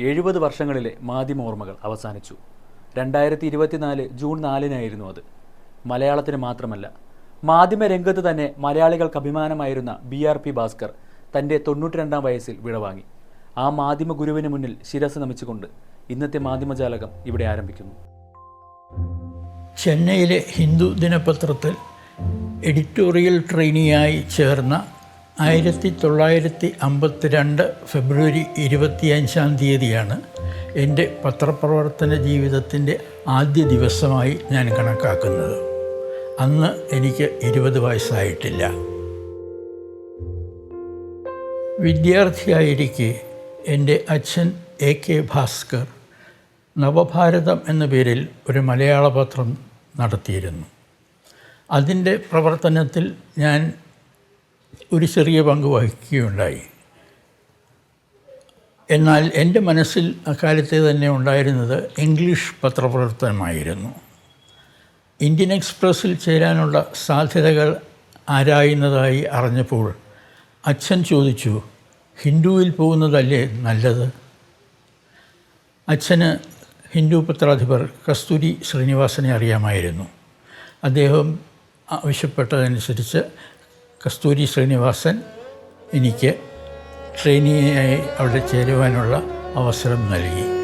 എഴുപത് വർഷങ്ങളിലെ മാധ്യമ ഓർമ്മകൾ അവസാനിച്ചു. രണ്ടായിരത്തി ഇരുപത്തിനാല് ജൂൺ നാലിനായിരുന്നു അത്. മലയാളത്തിന് മാത്രമല്ല മാധ്യമ രംഗത്ത് തന്നെ മലയാളികൾക്ക് അഭിമാനമായിരുന്ന ബി ആർ പി ഭാസ്കർ തന്റെ തൊണ്ണൂറ്റിരണ്ടാം വയസ്സിൽ വിടവാങ്ങി. ആ മാധ്യമ ഗുരുവിന് മുന്നിൽ ശിരസ് നമിച്ചുകൊണ്ട് ഇന്നത്തെ മാധ്യമജാലകം ഇവിടെ ആരംഭിക്കുന്നു. ചെന്നൈയിലെ ഹിന്ദു ദിനപത്രത്തിൽ എഡിറ്റോറിയൽ ട്രെയിനിയായി ചേർന്ന ആയിരത്തി തൊള്ളായിരത്തി അമ്പത്തി രണ്ട് ഫെബ്രുവരി ഇരുപത്തിയഞ്ചാം തീയതിയാണ് എന്റെ പത്രപ്രവർത്തന ജീവിതത്തിന്റെ ആദ്യ ദിവസമായി ഞാൻ കണക്കാക്കുന്നത്. അന്ന് എനിക്ക് ഇരുപത് വയസ്സായിട്ടില്ല. വിദ്യാർത്ഥിയായിരിക്കെ എന്റെ അച്ഛൻ എ കെ ഭാസ്കർ നവഭാരതം എന്ന പേരിൽ ഒരു മലയാള പത്രം നടത്തിയിരുന്നു. അതിന്റെ പ്രവർത്തനത്തിൽ ഞാൻ ഒരു ചെറിയ പങ്ക് വഹിക്കുകയുണ്ടായി. എന്നാൽ എന്റെ മനസ്സിൽ അക്കാലത്തെ തന്നെ ഉണ്ടായിരുന്നത് ഇംഗ്ലീഷ് പത്രപ്രവർത്തനമായിരുന്നു. ഇന്ത്യൻ എക്സ്പ്രസ്സിൽ ചേരാനുള്ള സാധ്യതകൾ ആരായുന്നതായി അറിഞ്ഞപ്പോൾ അച്ഛൻ ചോദിച്ചു ഹിന്ദുവിൽ പോകുന്നതല്ലേ നല്ലത്? അച്ഛന് ഹിന്ദു പത്രാധിപർ കസ്തൂരി ശ്രീനിവാസനെ അറിയാമായിരുന്നു. അദ്ദേഹം ആവശ്യപ്പെട്ടതനുസരിച്ച് കസ്തൂരി ശ്രീനിവാസൻ എനിക്ക് ട്രെയിനിയായി അവിടെ ചേരുവാനുള്ള അവസരം നൽകി.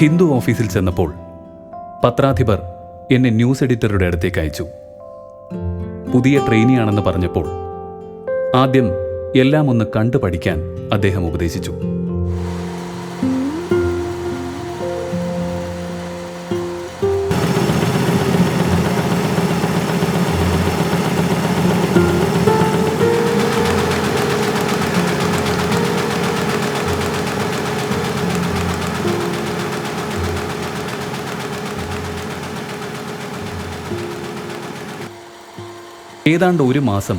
ഹിന്ദു ഓഫീസിൽ ചെന്നപ്പോൾ പത്രാധിപർ എന്നെ ന്യൂസ് എഡിറ്ററുടെ അടുത്തേക്ക് അയച്ചു. പുതിയ ട്രെയിനിയാണെന്ന് പറഞ്ഞപ്പോൾ ആദ്യം എല്ലാം ഒന്ന് കണ്ടു പഠിക്കാൻ അദ്ദേഹം ഉപദേശിച്ചു. ഏതാണ്ട് ഒരു മാസം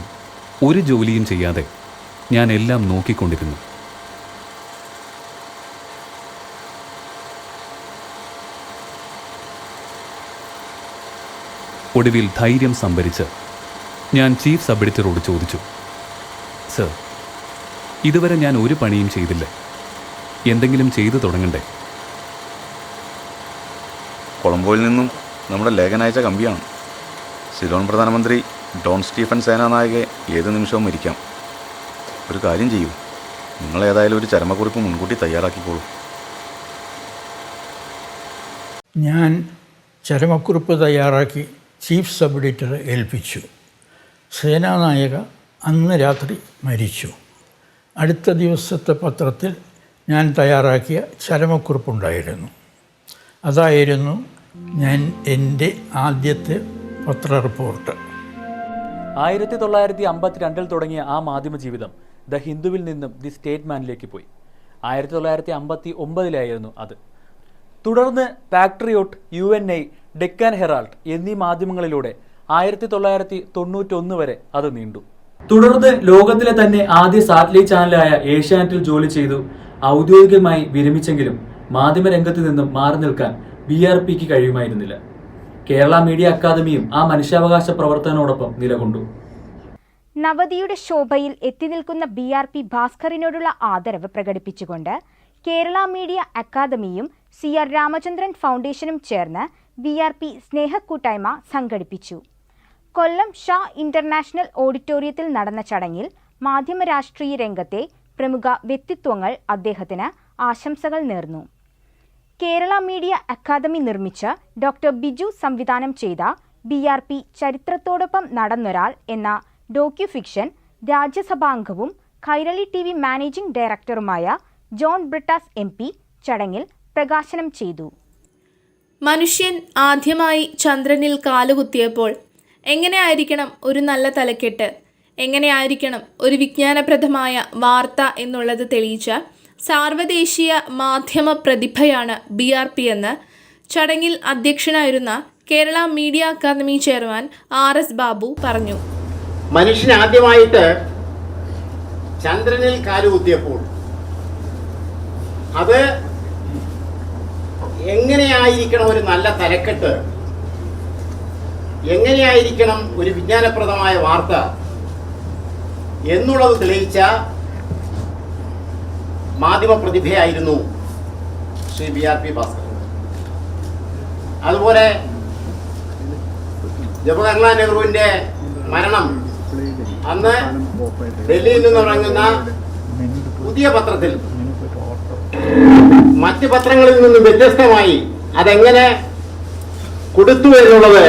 ഒരു ജോലിയും ചെയ്യാതെ ഞാൻ എല്ലാം നോക്കിക്കൊണ്ടിരുന്നു. ഒടുവിൽ ധൈര്യം സംഭരിച്ച് ഞാൻ ചീഫ് സബ് എഡിറ്ററോട് ചോദിച്ചു സർ ഇതുവരെ ഞാൻ ഒരു പണിയും ചെയ്തില്ല. എന്തെങ്കിലും ചെയ്തു തുടങ്ങണ്ടേ? കൊളംബോയിൽ നിന്നും നമ്മുടെ അയച്ച കമ്പിയാണ്. സിലോൺ പ്രധാനമന്ത്രി ഡോൺ സ്റ്റീഫൻ സേനാനായകെ ഏത് നിമിഷവും മരിക്കാം ഒരു കാര്യം ചെയ്യൂ. നിങ്ങൾ ഏതായാലും ഒരു ചരമക്കുറിപ്പ് മുൻകൂട്ടി തയ്യാറാക്കിക്കോളൂ. ഞാൻ ചരമക്കുറിപ്പ് തയ്യാറാക്കി ചീഫ് സബ് എഡിറ്ററെ ഏൽപ്പിച്ചു. സേനാനായക അന്ന് രാത്രി മരിച്ചു. അടുത്ത ദിവസത്തെ പത്രത്തിൽ ഞാൻ തയ്യാറാക്കിയ ചരമക്കുറിപ്പുണ്ടായിരുന്നു. അതായിരുന്നു ഞാൻ എന്റെ ആദ്യത്തെ പത്ര റിപ്പോർട്ട് ആയിരത്തി തൊള്ളായിരത്തി അമ്പത്തിരണ്ടിൽ തുടങ്ങിയ ആ മാധ്യമ ജീവിതം ദ ഹിന്ദുവിൽ നിന്നും ദി സ്റ്റേറ്റ്മാനിലേക്ക് പോയി. ആയിരത്തി തൊള്ളായിരത്തി അമ്പത്തി ഒമ്പതിലായിരുന്നു അത്. തുടർന്ന് Patriot U N I Deccan Herald എന്നീ മാധ്യമങ്ങളിലൂടെ ആയിരത്തി തൊള്ളായിരത്തി തൊണ്ണൂറ്റൊന്ന് വരെ അത് നീണ്ടു. തുടർന്ന് ലോകത്തിലെ തന്നെ ആദ്യ സാറ്റലൈറ്റ് ചാനലായ ഏഷ്യാനെറ്റിൽ ജോലി ചെയ്തു ഔദ്യോഗികമായി വിരമിച്ചെങ്കിലും മാധ്യമരംഗത്ത് നിന്നും മാറി നിൽക്കാൻ ബി ആർ പിക്ക് കഴിയുമായിരുന്നില്ല. കേരള മീഡിയ അക്കാദമിയും ആ മനുഷ്യാവകാശ പ്രവർത്തനോടൊപ്പം നിലകൊണ്ടു. നവതിയുടെ ശോഭയിൽ എത്തി നിൽക്കുന്ന ബി ആർ പി ഭാസ്കറിനോടുള്ള ആദരവ് പ്രകടിപ്പിച്ചുകൊണ്ട് കേരള മീഡിയ അക്കാദമിയും സി ആർ രാമചന്ദ്രൻ ഫൗണ്ടേഷനും ചേർന്ന് ബി ആർ പി സ്നേഹക്കൂട്ടായ്മ സംഘടിപ്പിച്ചു. കൊല്ലം ഷാ ഇന്റർനാഷണൽ ഓഡിറ്റോറിയത്തിൽ നടന്ന ചടങ്ങിൽ മാധ്യമരാഷ്ട്രീയ രംഗത്തെ പ്രമുഖ വ്യക്തിത്വങ്ങൾ അദ്ദേഹത്തിന് ആശംസകൾ നേർന്നു. കേരള മീഡിയ അക്കാദമി നിർമ്മിച്ച് ഡോക്ടർ ബിജു സംവിധാനം ചെയ്ത ബി ആർ പി ചരിത്രത്തോടൊപ്പം നടന്നൊരാൾ എന്ന ഡോക്യുഫിക്ഷൻ രാജ്യസഭാംഗവും കൈരളി ടി വി മാനേജിംഗ് ഡയറക്ടറുമായ ജോൺ ബ്രിട്ടാസ് എം പി ചടങ്ങിൽ പ്രകാശനം ചെയ്തു. മനുഷ്യൻ ആദ്യമായി ചന്ദ്രനിൽ കാലുകുത്തിയപ്പോൾ എങ്ങനെയായിരിക്കണം ഒരു നല്ല തലക്കെട്ട്? എങ്ങനെയായിരിക്കണം ഒരു വിജ്ഞാനപ്രദമായ വാർത്ത എന്നുള്ളത് തെളിയിച്ച സാർവദേശീയ മാധ്യമ പ്രതിഭയാണ് ബി ആർ പി എന്ന്. ചടങ്ങിൽ അധ്യക്ഷനായിരുന്ന Kerala media academy chairman R S Babu പറഞ്ഞു. മനുഷ്യൻ ആദ്യമായിട്ട് ചന്ദ്രനിൽ കാലുകുത്തിയപ്പോൾ അത് എങ്ങനെയായിരിക്കണം ഒരു നല്ല തലക്കെട്ട്? എങ്ങനെയായിരിക്കണം ഒരു വിജ്ഞാനപ്രദമായ വാർത്ത? എന്നുള്ളത് തെളിയിച്ച മാധ്യമ പ്രതിഭയായിരുന്നു Shri B R P Bhaskar അതുപോലെ ജവഹർലാൽ നെഹ്റുവിന്റെ മരണം അന്ന് ഡൽഹിയിൽ നിന്ന് ഇറങ്ങുന്ന പുതിയ പത്രത്തിൽ മറ്റ് പത്രങ്ങളിൽ നിന്നും വ്യത്യസ്തമായി അതെങ്ങനെ കൊടുത്തു എന്നുള്ളത്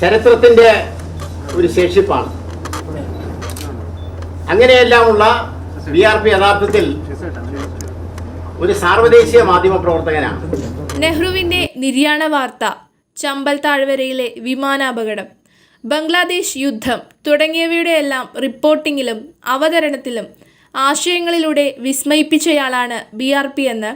ചരിത്രത്തിന്റെ ഒരു ശേഷിപ്പാണ്. അങ്ങനെയെല്ലാമുള്ള ബി ആർ പി യഥാർത്ഥത്തിൽ ഒരു സാർവദേശീയ മാധ്യമ പ്രവർത്തകനാണ്. നെഹ്റുവിന്റെ നിര്യാണ വാർത്ത ചമ്പൽ താഴ്വരയിലെ വിമാനാപകടം ബംഗ്ലാദേശ് യുദ്ധം തുടങ്ങിയവയുടെയെല്ലാം റിപ്പോർട്ടിങ്ങിലും അവതരണത്തിലും ആശയങ്ങളിലൂടെ വിസ്മയിപ്പിച്ചയാളാണ് ബി ആർ പി എന്ന്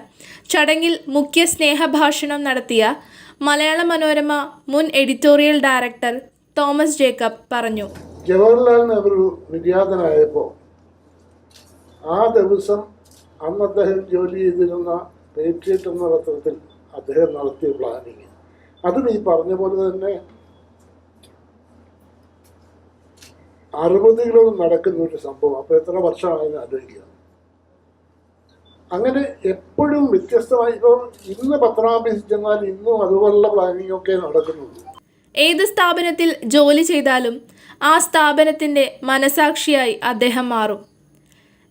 ചടങ്ങിൽ മുഖ്യ സ്നേഹഭാഷണം നടത്തിയ മലയാള മനോരമ മുൻ എഡിറ്റോറിയൽ ഡയറക്ടർ തോമസ് ജേക്കബ് പറഞ്ഞു. ജവഹർലാൽ നെഹ്റു നിര്യാതനായപ്പോൾ ആ ദിവസം അന്ന് അദ്ദേഹം ജോലി ചെയ്തിരുന്ന പേട്രിയറ്റ് എന്ന പത്രത്തിൽ അദ്ദേഹം നടത്തിയ പ്ലാനിങ് അതും ഈ പറഞ്ഞ പോലെ തന്നെ അറുപതുകളിൽ നടക്കുന്ന ഒരു സംഭവം. അപ്പോൾ എത്ര വർഷമായെന്ന് ആലോചിക്കുക. അങ്ങനെ എപ്പോഴും വ്യത്യസ്തമായി ഇപ്പോൾ ഇന്ന് പത്രാഫീസിൽ ചെന്നാൽ ഇന്നും അതുപോലുള്ള പ്ലാനിങ് ഒക്കെ നടക്കുന്നുള്ളൂ ഏത് സ്ഥാപനത്തിൽ ജോലി ചെയ്താലും ആ സ്ഥാപനത്തിന്റെ മനസാക്ഷിയായി അദ്ദേഹം മാറും.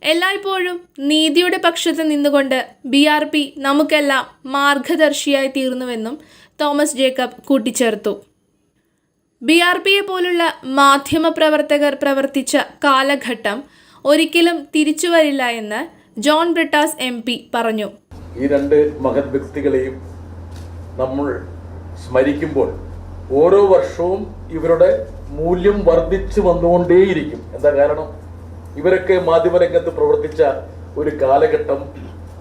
എല്ലായ്പ്പോഴും നീതിയുടെ പക്ഷത്ത് നിന്നുകൊണ്ട് ബി ആർ പി നമുക്കെല്ലാം മാർഗദർശിയായി തീർന്നുവെന്നും തോമസ് ജേക്കബ് കൂട്ടിച്ചേർത്തു. ബി ആർ പിയെ പോലുള്ള മാധ്യമപ്രവർത്തകർ പ്രവർത്തിച്ച കാലഘട്ടം ഒരിക്കലും തിരിച്ചു വരില്ല എന്ന് ജോൺ ബ്രിട്ടാസ് എം പി പറഞ്ഞു. ഈ രണ്ട് മഹത് വ്യക്തികളെയും നമ്മൾ സ്മരിക്കുമ്പോൾ ഓരോ വർഷവും ഇവരുടെ മൂല്യം വർദ്ധിച്ചു വന്നുകൊണ്ടേയിരിക്കും. എന്താ കാരണം? ഇവരൊക്കെ മാധ്യമരംഗത്ത് പ്രവർത്തിച്ച ഒരു കാലഘട്ടം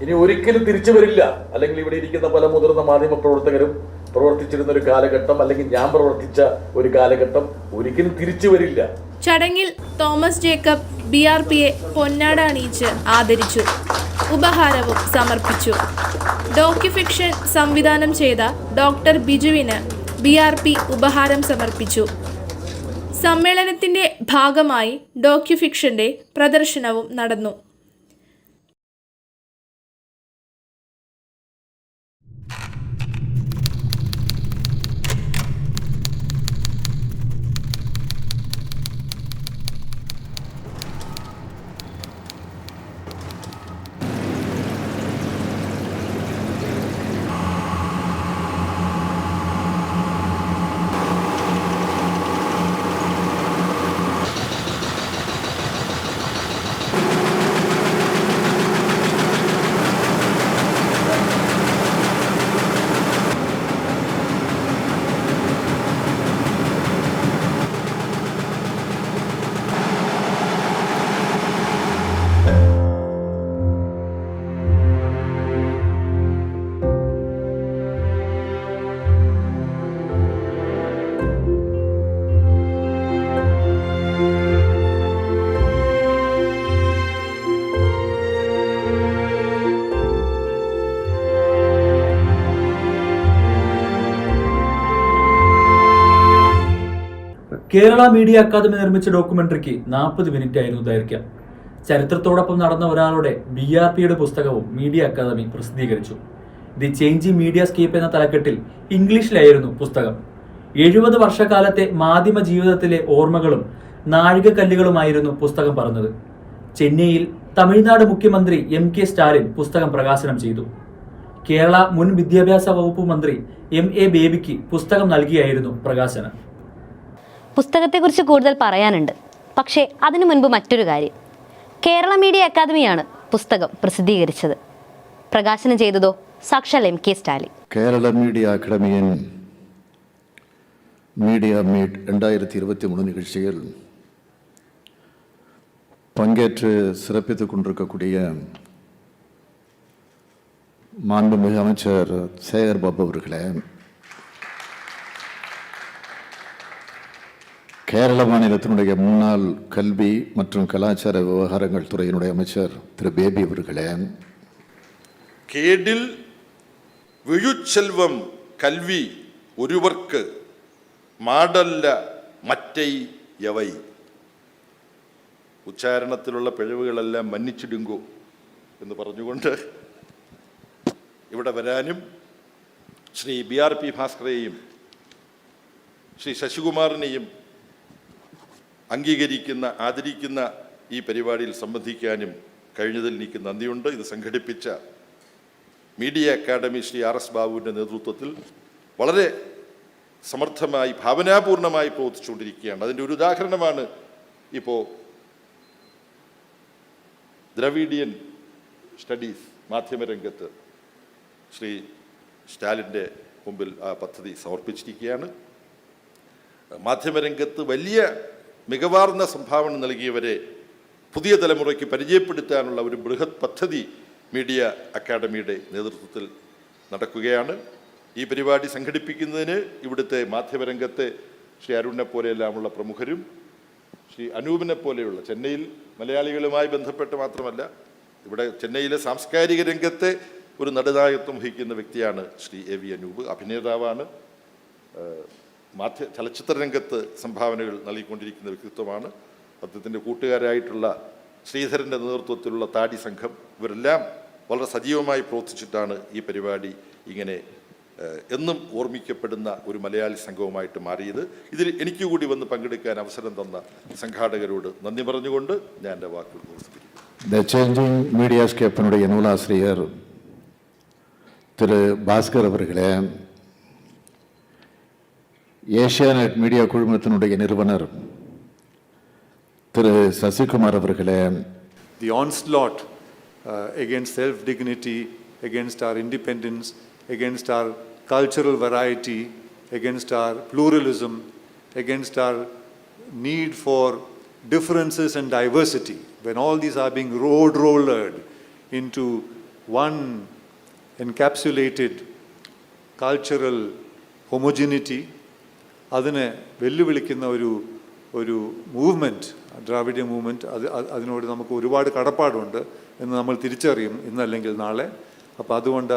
ഇനി ഒരിക്കലും തിരിച്ചു വരില്ല. അല്ലെങ്കിൽ ഇവിടെ ഇരിക്കുന്ന പല മുതിർന്ന മാധ്യമ പ്രവർത്തകരും പ്രവർത്തിച്ചിരുന്ന ഒരു കാലഘട്ടം അല്ലെങ്കിൽ ഞാൻ പ്രവർത്തിച്ച ഒരു കാലഘട്ടം ഒരിക്കലും തിരിച്ചു വരില്ല. ചടങ്ങിൽ തോമസ് ജേക്കബ് ബി ആർ പിയെ പൊന്നാട അണിയിച്ച് ആദരിച്ചു ഉപഹാരവും സമർപ്പിച്ചു. ഡോക്യുഫിക്ഷൻ സംവിധാനം ചെയ്ത ഡോക്ടർ ബിജുവിന് ബി ആർ പി ഉപഹാരം സമർപ്പിച്ചു. സമ്മേളനത്തിന്റെ ഭാഗമായി ഡോക്യുഫിക്ഷന്റെ പ്രദർശനവും നടന്നു. കേരള മീഡിയ അക്കാദമി നിർമ്മിച്ച ഡോക്യുമെന്ററിക്ക് നാൽപ്പത് മിനിറ്റ് ആയിരുന്നു ദൈർഘ്യം. ചരിത്രത്തോടൊപ്പം നടന്ന ഒരാളുടെ ബി ആർ പിയുടെ പുസ്തകവും മീഡിയ അക്കാദമി പ്രസിദ്ധീകരിച്ചു. ദി ചേഞ്ചിങ് മീഡിയ സ്കേപ്പ് എന്ന തലക്കെട്ടിൽ ഇംഗ്ലീഷിലായിരുന്നു പുസ്തകം. എഴുപത് വർഷക്കാലത്തെ മാധ്യമ ജീവിതത്തിലെ ഓർമ്മകളും നാഴികക്കല്ലുകളുമായിരുന്നു പുസ്തകം പറഞ്ഞത്. ചെന്നൈയിൽ തമിഴ്നാട് മുഖ്യമന്ത്രി എം കെ സ്റ്റാലിൻ പുസ്തകം പ്രകാശനം ചെയ്തു. കേരള മുൻ വിദ്യാഭ്യാസ വകുപ്പ് മന്ത്രി എം എ ബേബിക്ക് പുസ്തകം നൽകിയായിരുന്നു പ്രകാശനം. പുസ്തകത്തെക്കുറിച്ച് കൂടുതൽ പറയാനുണ്ട് പക്ഷേ അതിനു മുൻപ് മറ്റൊരു കാര്യം കേരള മീഡിയ അക്കാദമിയാണ് പുസ്തകം പ്രസിദ്ധീകരിച്ചത് പ്രകാശനം ചെയ്തതോ സാക്ഷാൽ M K Stalin Kerala media அகாடமியின் media meet ரெண்டாயிரத்தி இருபத்தி மூணு நிகழ்ச்சியில் பங்கேற்று சிறப்பித்துக் கொண்டிருக்கக்கூடிய மாண்புமிகு அமைச்சர் சேகர் பாபு அவர்களே கேரள மாநிலத்தினுடைய முன்னாள் கல்வி மற்றும் கலாச்சார விவகாரங்கள் துறையினுடைய அமைச்சர் திரு பேபி அவர்களே കേടിൽ വിഴുച്ചെൽവം കൽവി ഒരുവർക്ക് മാടല്ല മറ്റൈ യവൈ ഉച്ചാരണത്തിലുള്ള പിഴവുകളെല്ലാം മന്നിച്ചിടുങ്കോ എന്ന് പറഞ്ഞുകൊണ്ട് ഇവിടെ വരാനും ശ്രീ ബി ആർ പി ഭാസ്കറേയും ശ്രീ ശശികുമാറിനെയും അംഗീകരിക്കുന്ന ആദരിക്കുന്ന ഈ പരിപാടിയിൽ സംബന്ധിക്കാനും കഴിഞ്ഞതിൽ എനിക്ക് നന്ദിയുണ്ട്. ഇത് സംഘടിപ്പിച്ച media academy Shri R S ബാബുവിന്റെ നേതൃത്വത്തിൽ വളരെ സമർത്ഥമായി ഭാവനാപൂർണമായി പ്രവർത്തിച്ചുകൊണ്ടിരിക്കുകയാണ്. അതിന്റെ ഒരു ഉദാഹരണമാണ് ഇപ്പോൾ ദ്രവീഡിയൻ സ്റ്റഡീസ് മാധ്യമരംഗത്ത് ശ്രീ സ്റ്റാലിന്റെ മുമ്പിൽ ആ പദ്ധതി സമർപ്പിച്ചിരിക്കുകയാണ്. മാധ്യമരംഗത്ത് വലിയ മികവാർന്ന സംഭാവന നൽകിയവരെ പുതിയ തലമുറയ്ക്ക് പരിചയപ്പെടുത്താനുള്ള ഒരു ബൃഹത് പദ്ധതി മീഡിയ അക്കാദമിയുടെ നേതൃത്വത്തിൽ നടക്കുകയാണ്. ഈ പരിപാടി സംഘടിപ്പിക്കുന്നതിന് ഇവിടുത്തെ മാധ്യമരംഗത്തെ ശ്രീ അരുണിനെ പോലെയെല്ലാമുള്ള പ്രമുഖരും ശ്രീ അനൂപിനെ പോലെയുള്ള ചെന്നൈയിൽ മലയാളികളുമായി ബന്ധപ്പെട്ട് മാത്രമല്ല ഇവിടെ ചെന്നൈയിലെ സാംസ്കാരിക രംഗത്തെ ഒരു നടുനായകത്വം വഹിക്കുന്ന വ്യക്തിയാണ് ശ്രീ എ വി അനൂപ്. അഭിനേതാവാണ്. മാധ്യ ചലച്ചിത്ര രംഗത്ത് സംഭാവനകൾ നൽകിക്കൊണ്ടിരിക്കുന്ന വ്യക്തിത്വമാണ് അദ്ദേഹത്തിൻ്റെ കൂട്ടുകാരായിട്ടുള്ള ശ്രീധരൻ്റെ നേതൃത്വത്തിലുള്ള താടി സംഘം ഇവരെല്ലാം വളരെ സജീവമായി പ്രവർത്തിച്ചിട്ടാണ് ഈ പരിപാടി ഇങ്ങനെ ഏഹ്, എന്നും ഓർമ്മിക്കപ്പെടുന്ന ഒരു മലയാളി സംഘവുമായിട്ട് മാറിയത് ഇതിൽ എനിക്ക് കൂടി വന്ന് പങ്കെടുക്കാൻ അവസരം തന്ന സംഘാടകരോട് നന്ദി പറഞ്ഞുകൊണ്ട് ഞാൻ എൻ്റെ വാക്കുകൾ അവസാനിപ്പിക്കുന്നു இந்த சேஞ்சிங் மீடியாஸ்கேப்பினுடைய நூலாசிரியர் திரு பாஸ்கர் அவர்களே ஏஷியானெட் மீடியா குழுமத்தினுடைய நிறுவனர் திரு சசிகுமார் அவர்களே the onslaught uh, against self dignity, against our independence, against our cultural variety, against our pluralism, against our need for differences and diversity, when all these are being road rollered into one encapsulated cultural homogeneity, അതിനെ വെല്ലുവിളിക്കുന്ന ഒരു ഒരു movement ദ്രാവിഡ്യ movement അത് അത് അതിനോട് നമുക്ക് ഒരുപാട് കടപ്പാടുണ്ട് എന്ന് നമ്മൾ തിരിച്ചറിയും ഇന്നല്ലെങ്കിൽ നാളെ. അപ്പോൾ അതുകൊണ്ട്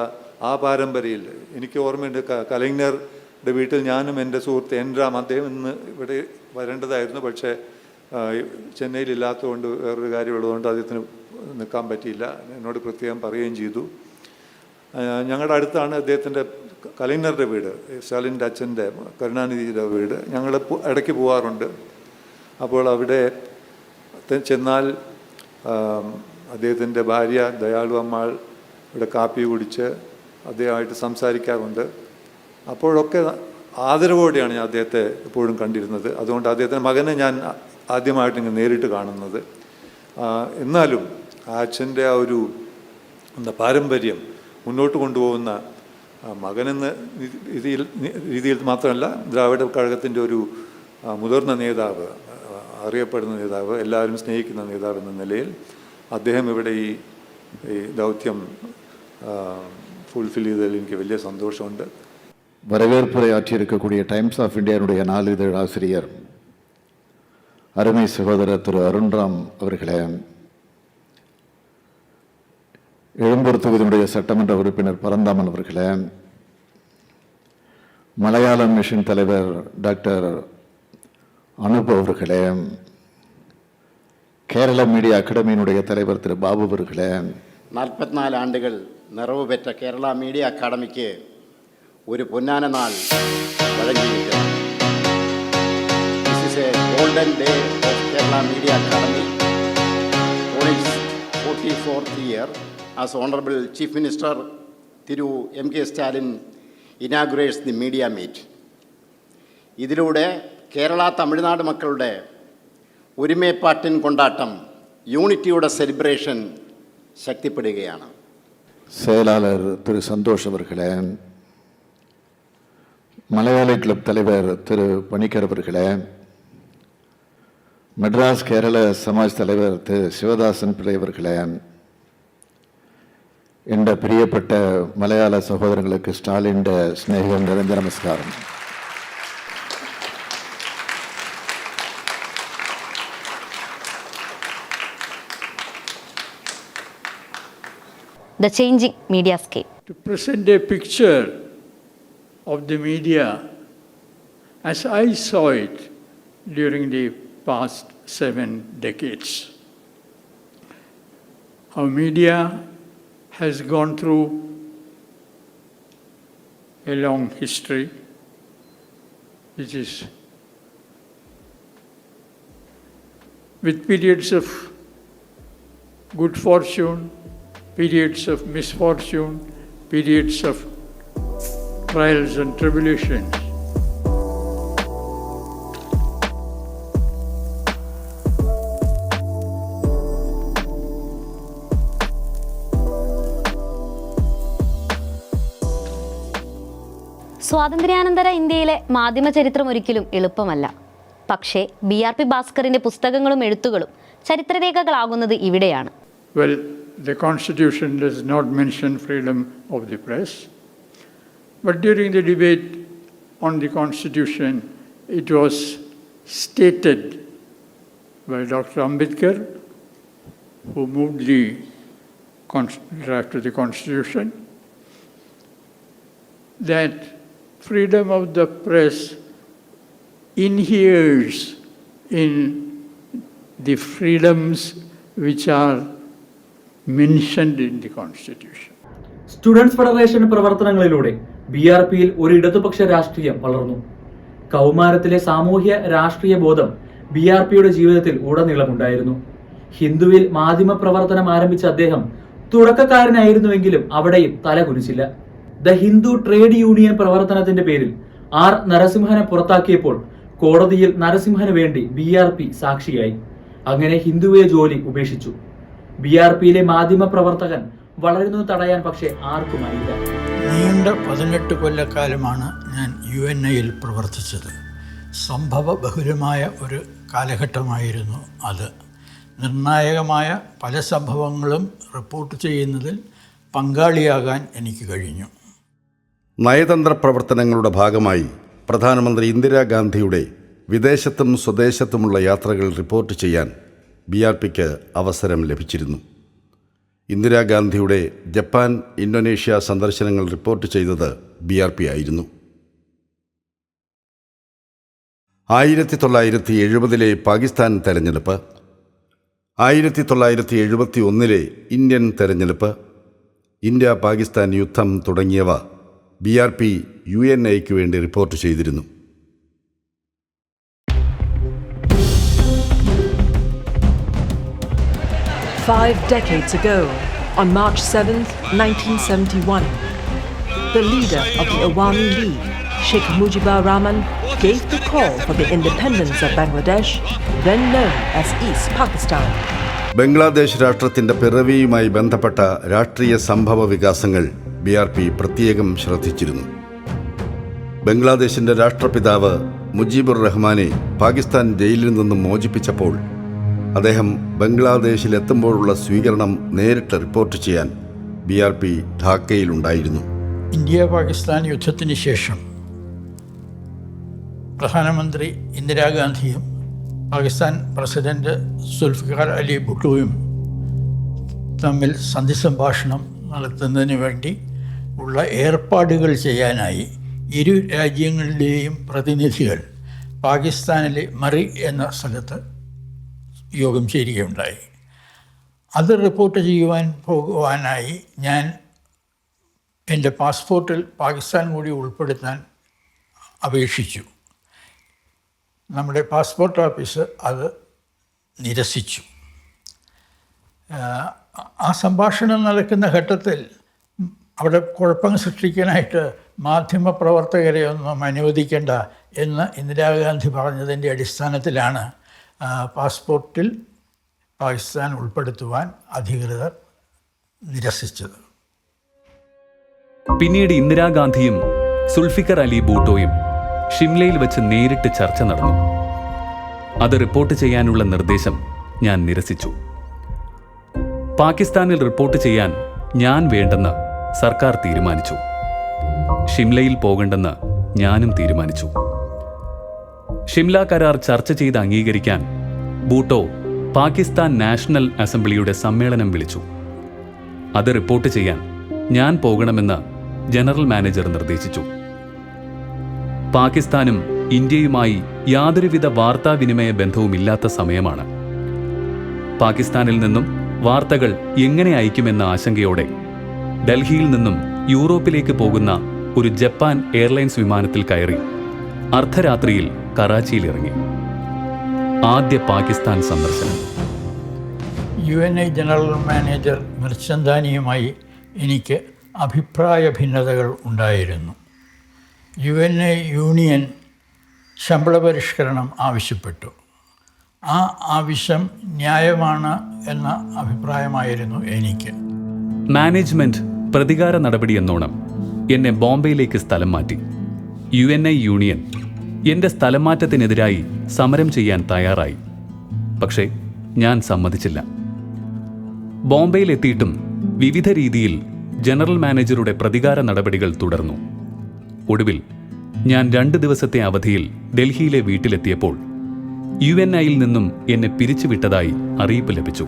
ആ പാരമ്പര്യയിൽ എനിക്ക് ഓർമ്മയുണ്ട് കലൈനറുടെ വീട്ടിൽ ഞാനും എന്റെ സുഹൃത്ത് എൻ രാം അദ്ദേഹം ഇന്ന് ഇവിടെ വരേണ്ടതായിരുന്നു. പക്ഷേ ചെന്നൈയിലില്ലാത്തതുകൊണ്ട് വേറൊരു കാര്യമുള്ളതുകൊണ്ട് അദ്ദേഹത്തിന് നിൽക്കാൻ പറ്റിയില്ല. എന്നോട് പ്രത്യേകം പറയുകയും ചെയ്തു. ഞങ്ങളുടെ അടുത്താണ് അദ്ദേഹത്തിന്റെ കലൈനറുടെ വീട് സ്റ്റാലിന്റെ അച്ഛന്റെ കരുണാനിധിയുടെ വീട്. ഞങ്ങൾ ഇടയ്ക്ക് പോകാറുണ്ട് അപ്പോൾ അവിടെ ചെന്നാൽ അദ്ദേഹത്തിന്റെ ഭാര്യ ദയാളു അമ്മാൾ ഇവിടെ കാപ്പി കുടിച്ച് അദ്ദേഹമായിട്ട് സംസാരിക്കാറുണ്ട്. അപ്പോഴൊക്കെ ആദരവോടെയാണ് ഞാൻ അദ്ദേഹത്തെ എപ്പോഴും കണ്ടിരുന്നത്. അതുകൊണ്ട് അദ്ദേഹത്തിന്റെ മകനെ ഞാൻ ആദ്യമായിട്ട് ഇങ്ങനെ നേരിട്ട് കാണുന്നത്. എന്നാലും ആ അച്ഛന്റെ ആ ഒരു എന്താ പാരമ്പര്യം മുന്നോട്ട് കൊണ്ടുപോകുന്ന ആ, മകനെന്ന രി- രീതിയിൽ രീതിയിൽ മാത്രമല്ല ദ്രാവിഡ കഴകത്തിൻ്റെ ഒരു ആ, മുതിർന്ന നേതാവ് ആ, അറിയപ്പെടുന്ന നേതാവ് എല്ലാവരും സ്നേഹിക്കുന്ന നേതാവ് എന്ന നിലയിൽ അദ്ദേഹം ഇവിടെ ഈ ഈ ദൗത്യം ഫുൾഫിൽ ചെയ്തതിൽ എനിക്ക് വലിയ സന്തോഷമുണ്ട് வரவேற்புரை ஆற்றியிருக்கக்கூடிய டைம்ஸ் ஆஃப் இந்தியாவுடைய நாளிதழ் ஆசிரியர் அருமை சகோதரர் திரு அருண்ராம் அவர்களே எழும்பூர் தொகுதியினுடைய சட்டமன்ற உறுப்பினர் பரந்தாமன் அவர்களே மலையாள மிஷன் தலைவர் டாக்டர் அனுப் அவர்களே கேரள மீடியா அகாடமியினுடைய தலைவர் திரு பாபு அவர்களே நாற்பத்தி நாலு ஆண்டுகள் நிறைவு பெற்ற கேரளா மீடியா அகாடமிக்கு ஒரு பொன்னான நாள் വഴങ്ങിയിരിക്കുന്നു this is as Honorable Chief Minister Thiru M. K. Stalin inaugurates the media meet. ഇതിലൂടെ കേരള തമിഴ്നാട് മക്കളുടെ ഒരുമേപ്പാട്ടിൻ കൊണ്ടാട്ടം യൂണിറ്റിയുടെ സെലിബ്രേഷൻ ശക്തിപ്പെടുകയാണ് செயலாளர் திரு சந்தோஷ் அவர்களே மலையாளி கிளப் தலைவர் திரு பணிக்கர் அவர்களே மெட்ராஸ் கேரள சமாஜ் தலைவர் திரு சிவதாசன் பிள்ளை அவர்களே என்ற பிரியப்பட்ட மலையாள சகோதரங்களுக்கு ஸ்டாலின் ஸ்நேகம் நிறைந்த நமஸ்காரம் The changing mediascape. To present a picture of the media as I saw it during the past seven decades. How media has gone through a long history, which is with periods of good fortune, periods of misfortune, periods of trials and tribulations. സ്വാതന്ത്ര്യാനന്തര ഇന്ത്യയിലെ മാധ്യമ ചരിത്രം ഒരിക്കലും എളുപ്പമല്ല. പക്ഷേ B R P ഭാസ്കറിന്റെ പുസ്തകങ്ങളും എഴുത്തുകളും ചരിത്രരേഖകളാകുന്നത് ഇവിടെയാണ്. Ambedkar who moved the draft of the constitution that freedom of the press inheres in the freedoms which are mentioned in the Constitution. Students federation പ്രവർത്തനങ്ങളിലൂടെ ബി ആർ പിയിൽ ഒരു ഇടതുപക്ഷ രാഷ്ട്രീയം വളർന്നു. കൗമാരത്തിലെ സാമൂഹ്യ രാഷ്ട്രീയ ബോധം ബി ആർ പിയുടെ ജീവിതത്തിൽ ഉടനീളമുണ്ടായിരുന്നു. ഹിന്ദുവിൽ മാധ്യമ പ്രവർത്തനം ആരംഭിച്ച അദ്ദേഹം തുടക്കക്കാരനായിരുന്നുവെങ്കിലും അവിടെയും തലകുനിച്ചില്ല. ദ ഹിന്ദു ട്രേഡ് യൂണിയൻ പ്രവർത്തനത്തിന്റെ പേരിൽ ആർ നരസിംഹനെ പുറത്താക്കിയപ്പോൾ കോടതിയിൽ നരസിംഹന് വേണ്ടി ബി ആർ പി സാക്ഷിയായി. അങ്ങനെ ഹിന്ദുവെ ജോലി ഉപേക്ഷിച്ചു. ബി ആർ പിയിലെ മാധ്യമ പ്രവർത്തകൻ വളരുന്നത് തടയാൻ പക്ഷേ ആർക്കുമായില്ല. നീണ്ട പതിനെട്ട് കൊല്ലക്കാലമാണ് ഞാൻ യു എൻ ഐയിൽ പ്രവർത്തിച്ചത്. സംഭവ ബഹുലമായ ഒരു കാലഘട്ടമായിരുന്നു അത്. നിർണായകമായ പല സംഭവങ്ങളും റിപ്പോർട്ട് ചെയ്യുന്നതിൽ പങ്കാളിയാകാൻ എനിക്ക് കഴിഞ്ഞു. നയതന്ത്ര പ്രവർത്തനങ്ങളുടെ ഭാഗമായി പ്രധാനമന്ത്രി ഇന്ദിരാഗാന്ധിയുടെ വിദേശത്തും സ്വദേശത്തുമുള്ള യാത്രകൾ റിപ്പോർട്ട് ചെയ്യാൻ ബി ആർ പിക്ക് അവസരം ലഭിച്ചിരുന്നു. ഇന്ദിരാഗാന്ധിയുടെ ജപ്പാൻ ഇന്തോനേഷ്യ സന്ദർശനങ്ങൾ റിപ്പോർട്ട് ചെയ്തത് ബി ആർ പി ആയിരുന്നു. ആയിരത്തി തൊള്ളായിരത്തി എഴുപതിലെ പാകിസ്ഥാൻ തെരഞ്ഞെടുപ്പ് ആയിരത്തി തൊള്ളായിരത്തി എഴുപത്തി ഒന്നിലെ ഇന്ത്യൻ തെരഞ്ഞെടുപ്പ് ഇന്ത്യ പാകിസ്ഥാൻ യുദ്ധം തുടങ്ങിയവ B R P U N ഐക്ക് വേണ്ടി റിപ്പോർട്ട് ചെയ്തിരുന്നു Five decades ago, on March 7, 1971, the leader of the Awami League, Sheikh Mujibur Rahman, gave the call for the independence of Bangladesh, then known as East Pakistan. Bangladesh രാഷ്ട്രത്തിന്റെ പിറവിയുമായി ബന്ധപ്പെട്ട രാഷ്ട്രീയ സംഭവ വികാസങ്ങൾ B R P പ്രത്യേകം ശ്രദ്ധിച്ചിരുന്നു. ബംഗ്ലാദേശിന്റെ രാഷ്ട്രപിതാവ് മുജീബുർ റഹ്മാനെ പാകിസ്ഥാൻ ജയിലിൽ നിന്നും മോചിപ്പിച്ചപ്പോൾ അദ്ദേഹം ബംഗ്ലാദേശിലെത്തുമ്പോഴുള്ള സ്വീകരണം നേരിട്ട് റിപ്പോർട്ട് ചെയ്യാൻ ബി ആർ പി ധാക്കയിലുണ്ടായിരുന്നു. ഇന്ത്യ പാകിസ്ഥാൻ യുദ്ധത്തിന് ശേഷം പ്രധാനമന്ത്രി ഇന്ദിരാഗാന്ധിയും പാകിസ്ഥാൻ പ്രസിഡന്റ് സുൽഫിഖാർ അലി ഭുട്ടുവും തമ്മിൽ സന്ധി സംഭാഷണം നടത്തുന്നതിന് വേണ്ടി ഉള്ള ഏർപ്പാടുകൾ ചെയ്യാനായി ഇരു രാജ്യങ്ങളുടെയും പ്രതിനിധികൾ പാകിസ്ഥാനിലെ മറി എന്ന സ്ഥലത്ത് യോഗം ചേരുകയുണ്ടായി. അത് റിപ്പോർട്ട് ചെയ്യുവാൻ പോകുവാനായി ഞാൻ എന്റെ പാസ്പോർട്ടിൽ പാകിസ്ഥാൻ കൂടി ഉൾപ്പെടുത്താൻ അപേക്ഷിച്ചു. നമ്മുടെ പാസ്പോർട്ട് ഓഫീസ് അത് നിരസിച്ചു. ആ, സംഭാഷണം നടക്കുന്ന ഘട്ടത്തിൽ അവിടെ കുഴപ്പം സൃഷ്ടിക്കാനായിട്ട് മാധ്യമപ്രവർത്തകരെ ഒന്നും അനുവദിക്കേണ്ട എന്ന് ഇന്ദിരാഗാന്ധി പറഞ്ഞതിന്റെ അടിസ്ഥാനത്തിലാണ് പാസ്പോർട്ടിൽ പാകിസ്ഥാൻ ഉൾപ്പെടുത്തുവാൻ അധികൃതർ നിരസിച്ചത്. പിന്നീട് ഇന്ദിരാഗാന്ധിയും സുൽഫിക്കർ അലി ബൂട്ടോയും ഷിംലയിൽ വെച്ച് നേരിട്ട് ചർച്ച നടന്നു. അത് റിപ്പോർട്ട് ചെയ്യാനുള്ള നിർദ്ദേശം ഞാൻ നിരസിച്ചു. പാകിസ്ഥാനിൽ റിപ്പോർട്ട് ചെയ്യാൻ ഞാൻ വേണ്ടെന്ന് സർക്കാർ തീരുമാനിച്ചു. ഷിംലയിൽ പോകണ്ടെന്ന് ഞാനും തീരുമാനിച്ചു. ഷിംല കരാർ ചർച്ച ചെയ്ത് അംഗീകരിക്കാൻ ബൂട്ടോ പാകിസ്ഥാൻ നാഷണൽ അസംബ്ലിയുടെ സമ്മേളനം വിളിച്ചു. അത് റിപ്പോർട്ട് ചെയ്യാൻ ഞാൻ പോകണമെന്ന് ജനറൽ മാനേജർ നിർദ്ദേശിച്ചു. പാകിസ്ഥാനും ഇന്ത്യയുമായി യാതൊരുവിധ വാർത്താവിനിമയ ബന്ധവുമില്ലാത്ത സമയമാണ്. പാകിസ്ഥാനിൽ നിന്നും വാർത്തകൾ എങ്ങനെ അയക്കുമെന്ന ആശങ്കയോടെ ഡൽഹിയിൽ നിന്നും യൂറോപ്പിലേക്ക് പോകുന്ന ഒരു ജപ്പാൻ എയർലൈൻസ് വിമാനത്തിൽ കയറി അർദ്ധരാത്രിയിൽ കറാച്ചിയിലിറങ്ങി. ആദ്യ പാകിസ്ഥാൻ സന്ദർശനം. U N I general manager മിർച്ചന്താനിയുമായി എനിക്ക് അഭിപ്രായ ഭിന്നതകൾ ഉണ്ടായിരുന്നു. യു എൻ ഐ യൂണിയൻ ശമ്പള പരിഷ്കരണം ആവശ്യപ്പെട്ടു. ആ ആവശ്യം ന്യായമാണ് എന്ന അഭിപ്രായമായിരുന്നു എനിക്ക്. മാനേജ്മെന്റ് പ്രതികാര നടപടി എന്നോണം എന്നെ ബോംബെയിലേക്ക് സ്ഥലം മാറ്റി. യു എൻ ഐ യൂണിയൻ എന്റെ സ്ഥലം മാറ്റത്തിനെതിരായി സമരം ചെയ്യാൻ തയ്യാറായി. പക്ഷേ ഞാൻ സമ്മതിച്ചില്ല. ബോംബെയിലെത്തിയിട്ടും വിവിധ രീതിയിൽ ജനറൽ മാനേജറുടെ പ്രതികാര നടപടികൾ തുടർന്നു. ഒടുവിൽ ഞാൻ രണ്ട് ദിവസത്തെ അവധിയിൽ ഡൽഹിയിലെ വീട്ടിലെത്തിയപ്പോൾ യു എൻ ഐയിൽ നിന്നും എന്നെ പിരിച്ചുവിട്ടതായി അറിയിപ്പ് ലഭിച്ചു.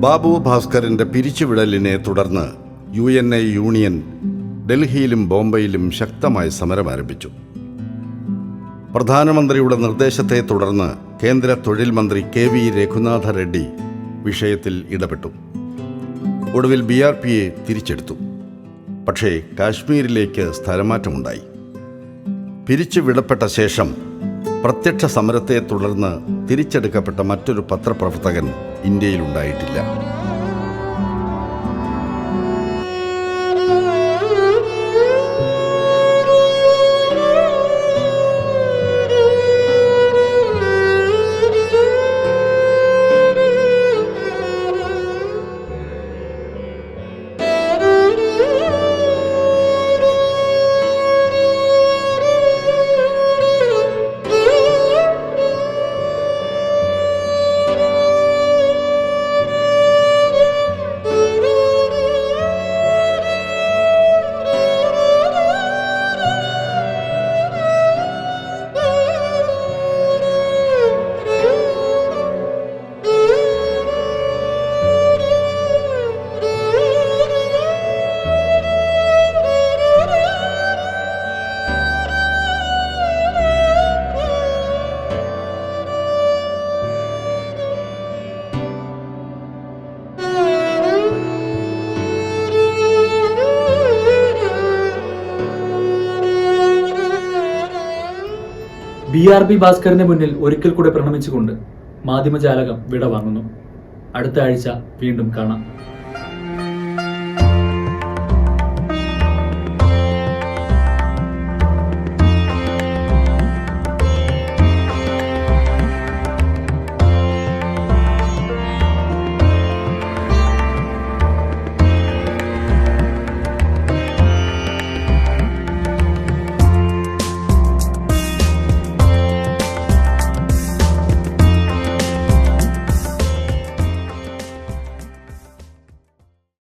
ബാബു ഭാസ്കറിന്റെ പിരിച്ചുവിടലിനെ തുടർന്ന് യു എൻ എ യൂണിയൻ ഡൽഹിയിലും ബോംബെയിലും ശക്തമായ സമരം ആരംഭിച്ചു. പ്രധാനമന്ത്രിയുടെ നിർദ്ദേശത്തെ തുടർന്ന് കേന്ദ്ര തൊഴിൽ മന്ത്രി കെ വി രഘുനാഥ റെഡ്ഡി വിഷയത്തിൽ ഇടപെട്ടു. ഒടുവിൽ ബി ആർ പിയെ തിരിച്ചെടുത്തു. പക്ഷേ കാശ്മീരിലേക്ക് സ്ഥലമാറ്റമുണ്ടായി. പിരിച്ചുവിടപ്പെട്ട ശേഷം പ്രത്യക്ഷ സമരത്തെ തുടർന്ന് തിരിച്ചെടുക്കപ്പെട്ട മറ്റൊരു പത്രപ്രവർത്തകൻ ഇന്ത്യയിലുണ്ടായിട്ടില്ല. ബി ആർ ബി ഭാസ്കറിന് മുന്നിൽ ഒരിക്കൽ കൂടെ പ്രണമിച്ചുകൊണ്ട് മാധ്യമജാലകം വിട വാങ്ങുന്നു അടുത്ത ആഴ്ച വീണ്ടും കാണാം.